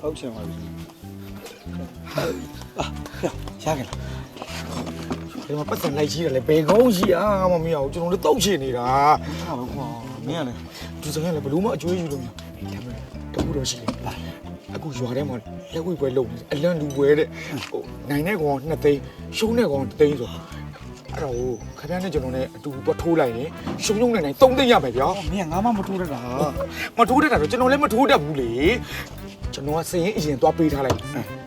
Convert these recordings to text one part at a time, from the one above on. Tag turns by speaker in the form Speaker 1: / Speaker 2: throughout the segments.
Speaker 1: ဟုတ်ချင်ပါပြီ
Speaker 2: ရခဲ့လားဒီမှာပတ်စံလိုက်ကြီးတယ်လေဘယ်ကောင်းရှိအားမမရဘူးကျွန်တော်တို့တောက်ချင်နေတာ
Speaker 1: ဟာဘကွာမင်းကလည်း
Speaker 2: ဒီစကားလည်းဘလို့မှအကျွေးယူလို့မရဒါပေမဲ့တခုတော့ရှိတယ်ပါအခုရွာထဲမှာလက်ဝိပွဲလုံးအလန့်လူပွဲတဲ့ဟိုနိုင်တဲ့ကောင်2သိန်းရှုံးတဲ့ကောင်3သိန်းဆို အဲ့တော့ခင်ဗျားနဲ့ကျွန်တော်နဲ့အတူတူထိုးလိုက်ရင်ရှုံးရှုံးနိုင်နိုင်3သိန်းရမယ်ဗျာ
Speaker 1: မင်းကငါမှမထိုးတတ်တာ
Speaker 2: မထိုးတတ်တာတော့ကျွန်တော်လည်းမထိုးတတ်ဘူးလေကျွန်တော်ကစရင်အရင်သွားပေးထားလိုက်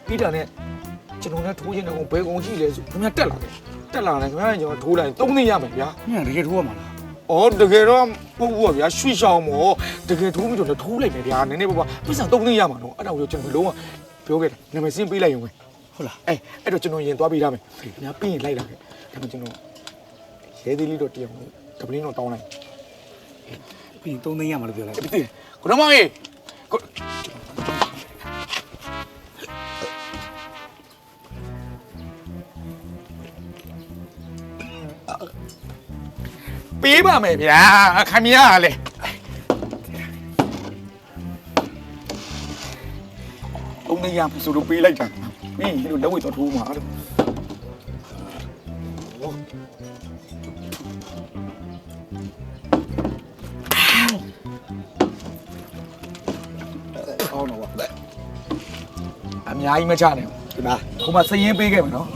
Speaker 2: ပြီးတာနဲ့ကျွန်တော်လည်းထိုးချင်တဲ့ကောင်ဘယ်ကောင်ရှိလဲဆိုခင်ဗျားတက်လာတယ်တက်လာတယ်ခင်ဗျားကကျွန်တော်ထိုးလိုက်ရင်3သိန်းရမယ်ဗျာ
Speaker 1: မင်းကတကယ်ထိုးရမှာလား။
Speaker 2: အော်တကယ်တော့ပုတ်ဘူးပါဗျာရွှေရှောင်းမော်တကယ်ထိုးပြီးတော့လည်းထိုးလိုက်မယ်ဗျာနည်းနည်းပါးပါပြဿနာသုံးသိန်းရမှာနော်အဲ့ဒါကိုကျွန်တော်လုံးဝပြောခဲ့တယ်နာမည်စင်းပေးလိုက်ရုံပဲ
Speaker 1: ဟုတ်လား
Speaker 2: အဲအဲ့တော့ကျွန်တော်ရင်သွားပေးထားမယ်။ညာပြီးရင်လိုက်လာခဲ့ဒါပေမဲ့ကျွန်တော်ရဲသေးလေးတော့တရားလို့တပလင်းတော့တောင်းလိုက်
Speaker 1: ပြီးရင်3သိန်းရမှာလို့ပြောလိုက်။
Speaker 2: ပြီးသေးတယ်ကိုတော်မောင်ကြီးကိုပေးပါမယ်ဗျာခင်ဗျားကလည်းုံးနေရဆိုလို့ပေးလိုက်တာ မင်းတို့လက်ဝဲတော့ထိုးမှာလို့
Speaker 1: အောင်းတော့ကွာ
Speaker 2: အများကြီးမချနဲ့
Speaker 1: ဒီမှာ
Speaker 2: ဟိုမှာစရင်ပေးခဲ့မယ်နော်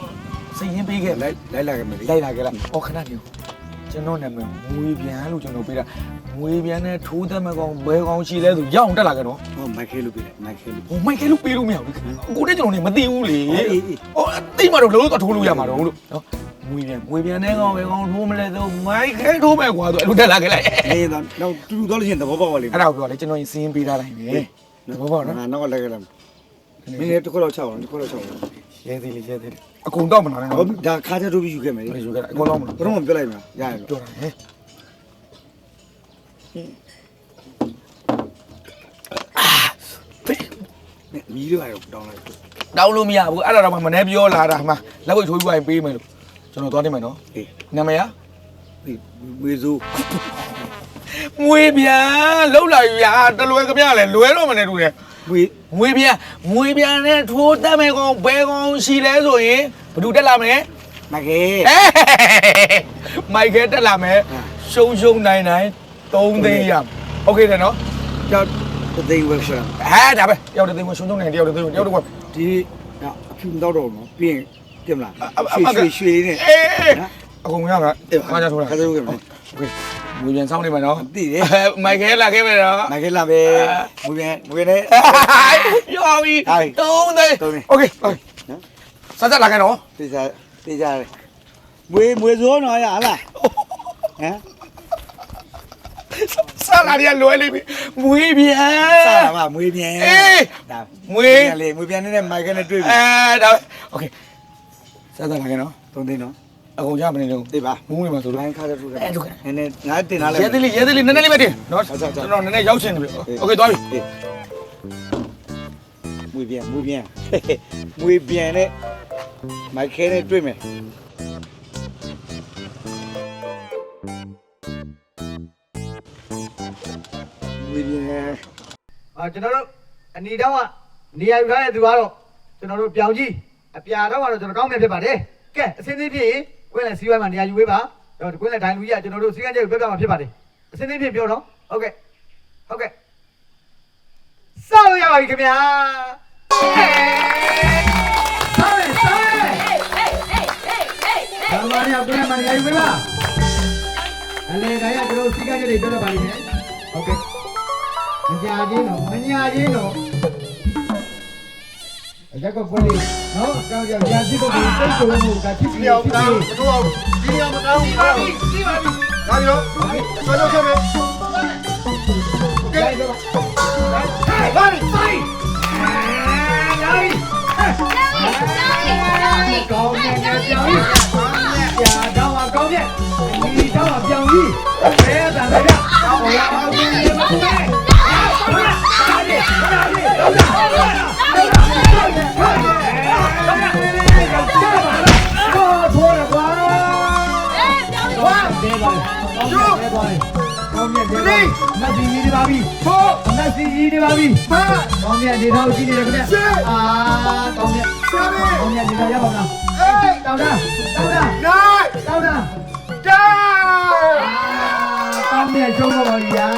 Speaker 2: စရင်ပေးခဲ့
Speaker 1: လိုက်လိုက်လာခဲ့မယ်လေ
Speaker 2: လိုက်လာခဲ့လားအော်ခဏနေ ကျွန်တော်နာမည်ငွေပြန်လို့ကျွန်တော်ပေးတာငွေပြန်နဲ့ထိုးသက်မဲ့ကောင်ဘယ်ကောင်ရှိလဲဆိုရအောင်တက်လာခဲ့တော့
Speaker 1: ဟောမိုက်ခဲလို့ပြီးလိုက်မိုက်ခဲလို့
Speaker 2: ဟိုမိုက်ခဲလို့ပေးလို့မရဘူးကိုတဲ့ကျွန်တော်နေမသိဘူးလေ
Speaker 1: အေးအေးအေး
Speaker 2: ဟိုတိတ်မှတော့လုံးတော့ထိုးလို့ရမှာတော့လို့နော်ငွေပြန်ငွေပြန်နဲ့ကောင်ဘယ်ကောင်ထိုးမလဲဆိုမိုက်ခဲထိုးမဲ့ကွာဆိုအဲ့လိုတက်လာခဲ့လိုက်
Speaker 1: အေးတော့တော့တူတူတော့လို့ရှိရင်သဘောပေါက်ပါလိမ့်
Speaker 2: အဲ့ဒါကိုပြောလေကျွန်တော်ရင်စင်းပေးထားလိုက်မယ်သဘောပေါက်နော်
Speaker 1: ငါတော့လိုက်ခဲ့လားမင်းလည်းတစ်ခုတော့ချောက်အောင်တစ်ခုတော့ချောက်အောင်
Speaker 2: ရဲသေးလေးရဲသေးလေး အကုန်တော့မလာနဲ့
Speaker 1: ဟော
Speaker 2: နော်
Speaker 1: ဒါခါချထိုးပြီးယူခဲ့မယ်လေ
Speaker 2: ယူခဲ့အကုန်တော့မလာ
Speaker 1: ဘယ်တော့မှပြောလိုက်မှာရရ
Speaker 2: ပြောတာဟဲ့
Speaker 1: မီးလေးပါတော့တောင်းလိုက်
Speaker 2: တောင်းလို့မရဘူးအဲ့ဒါတော့မှမနေ့ပြောလာတာမှလက်ဝိတ်ထိုးပြီးရင်ပေးမယ်လို့ကျွန်တော်သွားနေမယ်နော်
Speaker 1: အေး
Speaker 2: နာမည်က
Speaker 1: ဒီဝေစိုး
Speaker 2: ငွေပြန်လောက်လာယူရတလွယ်ကြပြလဲလွယ်တော့မနေတူတယ်
Speaker 1: ဝေ
Speaker 2: ငွေပြန်ငွေပြန်နဲ့ထိုးတတ်မယ်ကောင်ဘယ်ကောင်ရှိလဲဆိုရင်ဘယ်သူတက်လာမလဲ
Speaker 1: မိုက်ခဲ
Speaker 2: မိုက်ခဲတက်လာမယ်ရှုံရှုံနိုင်နိုင်3သိန်းရโอเคတယ်နော်
Speaker 1: ကြောက်တဲ့သိန်းဝက်ရှာ
Speaker 2: အဲဒါပဲတယောက်တစ်သိန်းဝင်ရှုံရှုံနိုင်တယောက်တစ်သိန်းတယောက်တစ်ခွက်
Speaker 1: ဒီအဖြူတော့တော့နော်ပြီးရင်ပြင်မလား
Speaker 2: အအအ
Speaker 1: ရွှေရွှေရွှေလေးနဲ့
Speaker 2: အေးအကုန်ရကအားကြထိုးတာ
Speaker 1: ခါထိုးခဲ့မယ်
Speaker 2: โอเค ငွေပြန်စောင်းနေမှာနော်
Speaker 1: သိတယ်
Speaker 2: မိုက်ခဲလာခဲ့မယ်နော်
Speaker 1: မိုက်ခဲလာပဲမွေးပြန်မွေးနဲ့
Speaker 2: ရောပြီ
Speaker 1: ဟိုင်
Speaker 2: တုံးသိန်း
Speaker 1: သုံးသိန်း
Speaker 2: โอเคโอเค
Speaker 1: နော်
Speaker 2: ဆက်ဆက်လာခဲ့နော်
Speaker 1: တေချာတေချာမွေးမွေးစိုးနော်ရဟလားဟမ်
Speaker 2: ဆက်လာရလွယ်လိမ့်ပြီမွေးပြန်
Speaker 1: စားတာပါမွေးပြန်
Speaker 2: အေး
Speaker 1: ဒါ
Speaker 2: မွေး
Speaker 1: ပြန်လေမွေးပြန်နဲ့မိုက်ခဲနဲ့တွေ့ပြီ
Speaker 2: အဲဒါပဲโอเคဆက်ဆက်လာခဲ့နော်
Speaker 1: သုံးသိန်းနော်
Speaker 2: အကုန်ကြမနေလို့
Speaker 1: သိပါ
Speaker 2: မူးနေမှာဆိုလို့
Speaker 1: လိုင်းခါထိုးခဲ့
Speaker 2: အဲထုတ်ခဲ့
Speaker 1: နည်းနည်းငါတင်လာလိုက်
Speaker 2: ရဲသေးလေးရဲသေးလေးနည်းနည်းလေးပဲတင်နော်
Speaker 1: ဟုတ်ဟုတ်ဟုတ်
Speaker 2: ကျွန်တော်နည်းနည်းရောက်ချင်တယ်ပြီโอเคသွားပြီ
Speaker 1: မွေးပြန်မွေးပြန်မွေးပြန်နဲ့မိုက်ခဲနဲ့တွေ့မယ်မွေးပြန်
Speaker 3: အာကျွန်တော်တို့အနီတောင်းကနေရာယူထားတဲ့သူကတော့ကျွန်တော်တို့ပြောင်ကြီးအပြာတော့ကတော့ကျွန်တော်ကောင်းမြတ်ဖြစ်ပါတယ်ကဲအစင်းသေးဖြစ်ရင် ကွင်းလည်းစီးဝိုင်းမှာနေရာယူပေးပါတော့ကွင်းလည်းဒိုင်လူကြီးကကျွန်တော်တို့စီးကန်းချက်ကိုပြပြမှာဖြစ်ပါတယ်အစင်းသေးဖြစ်ပြောတော့ဟုတ်ကဲ့ဟုတ်ကဲ့စလို့ရပါပြီခင်ဗျာဆောင်းဆောင်းဘာမှမရကွင်းလည်းမှာနေရာယူပေးပါအလေတိုင်းကကျွန်တော်စီးကန်းချက်တွေပြပြပါလိမ့်မယ်ဟုတ်ကဲ့မညာချင်းတော့မညာချင်းတော့ အရက်ကပွဲလေးနော်အကောင်ကြောင့်ညာစီကိုဒီစိတ်ကိုလုံးကိုကချစ်ပြီးတော့ပြီးတော့
Speaker 4: တို့ဒီနေရာမကောင်းဘူး
Speaker 3: ပါပြီပြီးပါပြီ
Speaker 4: ဒါပြောဆောလို့ခဲ့မယ်
Speaker 3: ကဲတော့ဟဲ့ပါပြီဆိုင်အာလာပြီကောင်းနေကြပြောင်းပြီကြာတော့အကောင်းရဲ့ဒီတော့ပြောင်းပြီ မြတ်နေတော့ကြည့်နေတယ်ခင်ဗျအာကောင်းမြတ်
Speaker 4: ဆရာလေး
Speaker 3: ကောင်းမြတ်နေတော့ရပါမလား
Speaker 4: အေး
Speaker 3: တောင်းတာတောင်းတာ
Speaker 4: နိုင်
Speaker 3: တောင်းတာ
Speaker 4: ဒါ
Speaker 3: ကောင်းမြတ်ရှုံးတော့ပါဗျာ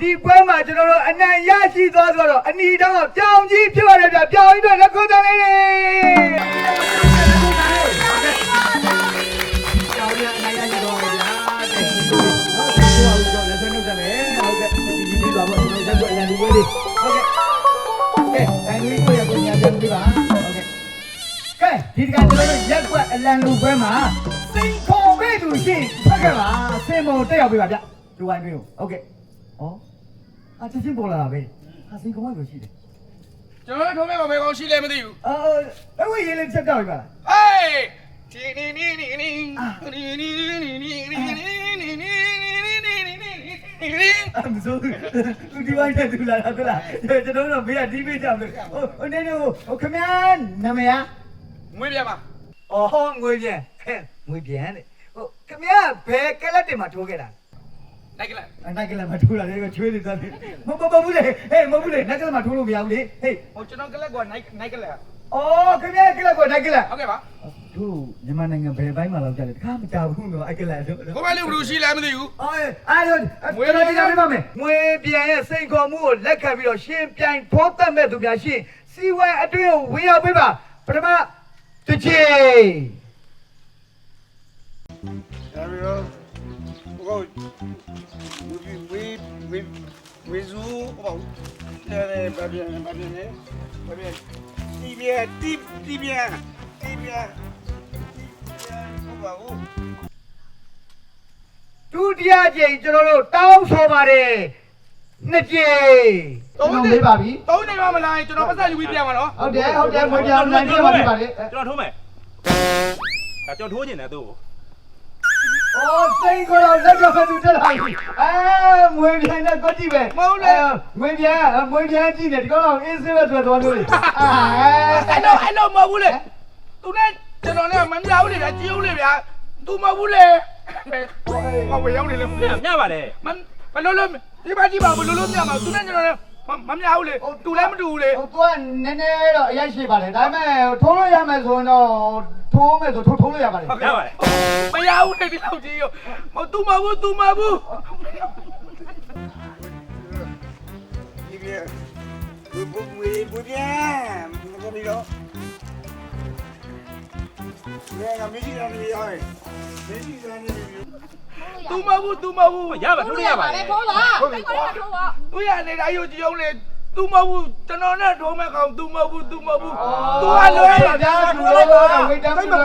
Speaker 3: ဒီပွဲမှာကျွန်တော်တို့အနိုင်ရရှိသွားဆိုတော့အနီတောင်းကပြောင်းကြီးဖြစ်ပါတယ်ဗျပြောင်းကြီးတို့လက်ခုပ်တန်းလေးပြောင်းရအနိုင်ရရှိသွားပါဗျာတဲ့နော်ဆက်ကြအောင်ကြောလက်ဆွဲနှုတ်ဆက်မယ်ဟုတ်ကဲ့ဒီဒီဒီတော့ကျွန်တော်ရက်ွက်အရန်ဒီဝေးလေးဟုတ်ကဲ့ ကဲတိုင်းလူကိုရကိုညာပြန်ပြပါဟုတ်ကဲ့ကဲဒီတကကျွန်တော်တို့ရက်ကွက်အလံလူပွဲမှာစိန်ခေါ်မဲ့သူရှိဖက်ကပါစင်မုံတက်ရောက်ပေးပါဗျဒူဝိုင်းတွင်းကိုဟုတ်ကဲ့ဩအချက်ချင်းပေါ်လာတာပဲဟာစိန်ခေါ်မဲ့သူရှိတယ်
Speaker 5: ကျွန်တော်တို့ထုံးမဲ့မှာဘယ်ကောင်ရှိလဲမသိဘူး
Speaker 3: အော်အဲ့ဝေးရေးလေးချက်တော့ပြီပါလား
Speaker 5: ဟေးဒီနီနီနီနီနီနီနီနီနီနီနီနီနီ
Speaker 3: အမစိုးသူဒီဝိုင်းတက်သူလာတာဟုတ်လားကျွန်တော်တို့ဘေးကဒီဘေးကြောက်လို့ဟိုဟိုနေနေဟိုခမန်းနာမည်
Speaker 5: ငွေပြပါ
Speaker 3: အော်ငွေပြန်ငွေပြန်တဲ့ဟိုခမန်းဘယ်ကလတ်တင်မှာထိုးခဲ့တာ
Speaker 5: လိုက်ကလာ
Speaker 3: အနိုင်ကလည်းမထိုးလာလေချွေးနေသားတယ်မမမဘူးလေဟေးမဘူးလေနက်ကလည်းမထိုးလို့မရဘူးလေဟေး
Speaker 5: ဟိုကျွန်တော်ကလက်ကနိုင်နိုင်ကလက်
Speaker 3: အော်ခင်ဗျာကလပ်ကိုနိုင်ကလပ်
Speaker 5: ဟုတ်ကဲ့ပါ
Speaker 3: တို့မြန်မာနိုင်ငံဘယ်ပိုင်းမှာလောက်ကြလဲတခါမကြဘူးတော့အဲ့ကလပ်တို့
Speaker 5: ကိုမလေးဘလူရှိလဲမသိဘူး
Speaker 3: အော်အဲ့ဒါငွေတော်ဒီကနေ့ပါမယ်ငွေပြန်ရဲ့စိန်ခေါ်မှုကိုလက်ခံပြီးတော့ရှင်းပြိုင်ထိုးသက်မဲ့သူများရှင်းစီဝိုင်းအတွင်းကိုဝင်ရောက်ပေးပါပထမတစ်ချိန်
Speaker 1: ဒါပြီးတော့ဟိုဝီဝီဝီဝီဇူဟိုလဲဘာပြန်ဘာပြန်လဲဘာပြန်တီးပြတီးတီးပြတီး ပြဟိုပါဦး
Speaker 3: ဒုတိယချိန်ကျွန်တော်တို့တောင်းဆိုပါတယ်နှစ်ချိန်ကျွန်တော်မေးပါပြီ
Speaker 5: သုံးနေပါမလားကျွန်တော်ပတ်သက်ယူပြီးပြန်ပါတော့
Speaker 3: ဟုတ်တယ်ဟုတ်တယ်ငွေပြောင်းနိုင်ပြပါပြီပါလေ
Speaker 6: ကျွန်တော်ထိုးမယ်ဒါကျွန်တော်ထိုးနေတယ်သူ့ကို
Speaker 3: အော်စိန်ခေါ်တော့လက်ကဖက်သူတက်လာပြီအဲငွေပြန်နဲ့ကွက်ကြည့်ပဲငွေပြန်ငွေပြန်ကြည့်နေဒီကောင်တော့အင်းစေးပဲထွက်သွားလို့လေအာ
Speaker 5: အဲ့တော့အဲ့တော့မဟုတ်ဘူးလေသူနဲ့ ကျွန်တော်နဲ့မမြောက်လေဗျာကြည့်ဦးလေဗျာသူမဟုတ်ဘူးလေဟောဝေရောက်နေလေ
Speaker 6: ညပါလေ
Speaker 5: မဘလို့လို့ဒီပါဒီပါဘလို့လို့မြမှာသူနဲ့ကျွန်တော်နဲ့မမြောက်လေတူလည်းမတူဘူးလေ
Speaker 3: ဟိုသူကနည်းနည်းတော့အရိုက်ရှိပါလေဒါပေမဲ့ထိုးလို့ရမယ်ဆိုရင်တော့ထိုးမယ်ဆိုထိုးထိုးလို့ရပါလေ
Speaker 6: ညပါလေ
Speaker 5: မရဘူးလေဒီလောက်ကြီးရောမသူမဘူးသူမဘူး
Speaker 1: တီးပြဝီဝီဝီပြန်ဘာပြီးတော့လဲ ကမရှိတာနေရောမရှိတာနေ
Speaker 5: သူမဘူးသူမဘူး
Speaker 6: ရပါထိုးရပါလေ
Speaker 7: ထိုးပါထိုးပါထိုးပါ
Speaker 5: သူရနေတာရုပ်ကြည့်အောင်လေသူမဘူးကျွန်တော်နဲ့ထုံးမဲ့ကောင်သူမဘူးသူမဘူးသူကလွဲတာဗျာ
Speaker 3: သူလည်းတော့ဝေတမ်းပြီးတော့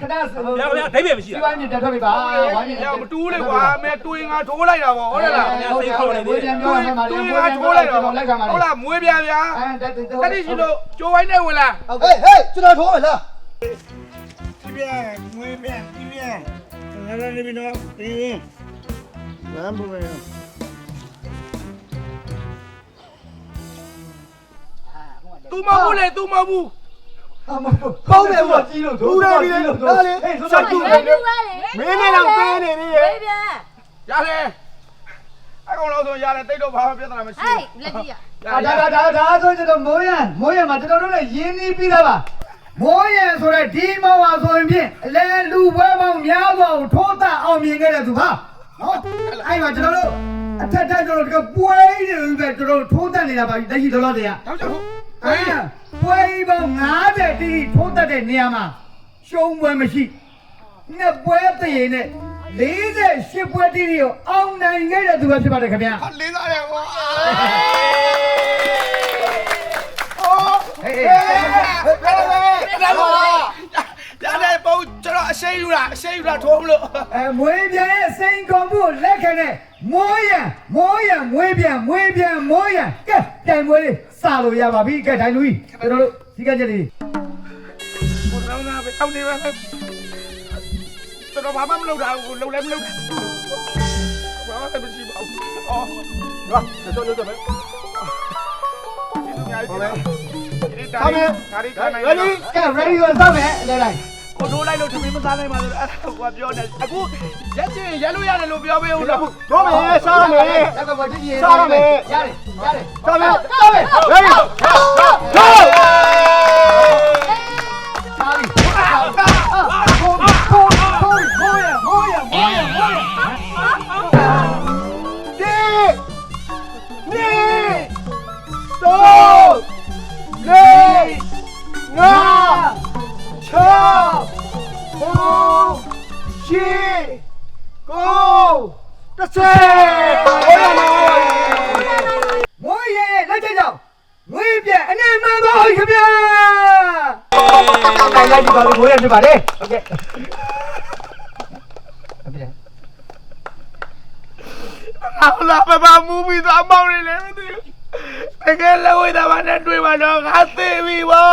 Speaker 3: ခဏဆို
Speaker 6: ရပါဗျာဒိဗေမရှိ
Speaker 3: ဒီ
Speaker 6: တာ
Speaker 3: ပိုင်းနဲ့တက်ထွက်ပြီပါဝိုင်းနေ
Speaker 5: ရမတူးလေကွာမဲတွေးငါထိုးလိုက်တာပေါ့ဟုတ်လား
Speaker 3: ဝေပြန်ပြောရမှာလေ
Speaker 5: တွေး
Speaker 3: ဝေ
Speaker 5: ငါ
Speaker 3: ပြန်
Speaker 5: ထိုး
Speaker 3: ပြော
Speaker 5: လို
Speaker 3: လိုက်က်
Speaker 5: တာ
Speaker 3: တော့
Speaker 5: ပေါ့
Speaker 3: လက်ခံပါလေ
Speaker 5: ဟုတ်လားမွေးပြန်ဗျာ
Speaker 3: အဲတက်တက်
Speaker 5: တတိရှိလို့ကြိုးဝိုင်းနေဝင်လား
Speaker 4: ဟေးဟေးကျွန်တော်ထိုးမယ်လား
Speaker 1: တီးပြငွေပြန်တီးပြငါလည်းနေပြီးတော့တီးလမ်းပေါ်မှာ
Speaker 5: သူမဘူးလေသူမဘူး
Speaker 3: ကောင်းတယ်ဘောကြီးလို့ထိုးတယ်ကြီးလို့ထိုးဟေးဆိုတော့သူ
Speaker 7: ဘယ်သူလဲမင်းနဲ့တော့ပေးနေပြီရဲ့ပြန်
Speaker 5: ရတယ်အကောင်လို့ဆိုရတယ်တိတ်တော့ဘာမှပြဿနာမရှိ
Speaker 7: ဟေးလက်ကြီးရ
Speaker 3: ဒါဒါဒါဒါဆိုကျွန်တော်မိုးရမိုးရမှာကျွန်တော်တို့လည်းရင်းနှီးပြီးသားပါ မိုးရဆိုတဲ့ဒီမောင်ဟာဆိုရင်ဖြင့်အလဲလူပွဲပေါင်းများစွာကိုထိုးတအောင်မြင်ခဲ့တဲ့သူဟာဟုတ်အဲ့မှာကျွန်တော်တို့အထက်ထက်ကျွန်တော်တို့ပွဲတွေပဲကျွန်တော်တို့ထိုးတတ်နေတာပါလက်ရှိတော်တော်တည်းက
Speaker 5: တော့ကျဟုတ်
Speaker 3: အဲ့ဒါပွဲပေါင်း90တီထိုးတတ်တဲ့နေရာမှာရှုံးပွဲမရှိနှစ်ပွဲတည်ရင်နဲ့48ပွဲတီကိုအောင်နိုင်ခဲ့တဲ့သူပဲဖြစ်ပါတယ်ခင်ဗျာ
Speaker 5: လေးစားတယ်ကွာ
Speaker 3: ဟေး
Speaker 5: ဒါပေါ့ ရတယ်ပုံကျွန်တော်အရှိန်ယူတာအရှိန်ယူတာထိုးမလို့
Speaker 3: အဲမွေးပြန်ရဲ့စိန်ကုန်မှုလက်ခံတဲ့မိုးရံမိုးရံမွေးပြန်မွေးပြန်မိုးရံကဲတိုင်မွေးလေးစလို့ရပါပြီကဲတိုင်လူကြီးကျွန်တော်တို့ဒီကကြက်လေး
Speaker 5: ဘုရားနာပဲအောက်နေပါမယ်ကျွန်တော်ဘာမှမလုပ်တာဘူးလုပ်လည်းမလုပ်တာဘာမှမရှိပါဘူးအော်
Speaker 4: ဟာကျွန်တော်လုပ်မယ်
Speaker 5: ဒီလိုများကြီးဟုတ်တယ် ဒီတိုင်း
Speaker 4: ဟုတ်မယ်
Speaker 5: ဒါရီခိုင်းနိုင်
Speaker 4: ready
Speaker 3: ကဲ ready ကိုစောက်မယ်လဲလိုက်
Speaker 5: ဟကိုထိုးလိုက်လို့ထမင်းမစားနိုင်ပါလို့အဲ့ဒါကိုပြောနေအခုရက်ချင်ရက်လို့ရတယ်လို့ပြောပေးဦးလား
Speaker 4: တော့မယ်စားရမယ်
Speaker 3: ရက်ကဘာကြည့်ရ
Speaker 4: စားရမယ်
Speaker 3: ရတယ်ရတယ်
Speaker 4: စားမယ်စားမယ်ဟေး
Speaker 3: စားပြီမွေး ပါတယ်ဟုတ်ကဲ့ဟုတ်ပြီ
Speaker 5: အာလာပပမူမီသွားမောင်းနေလေမသိဘူးတကယ်လဝိတာဘာနဲ့တွေ့ပါတော့ငါသိပြီဗော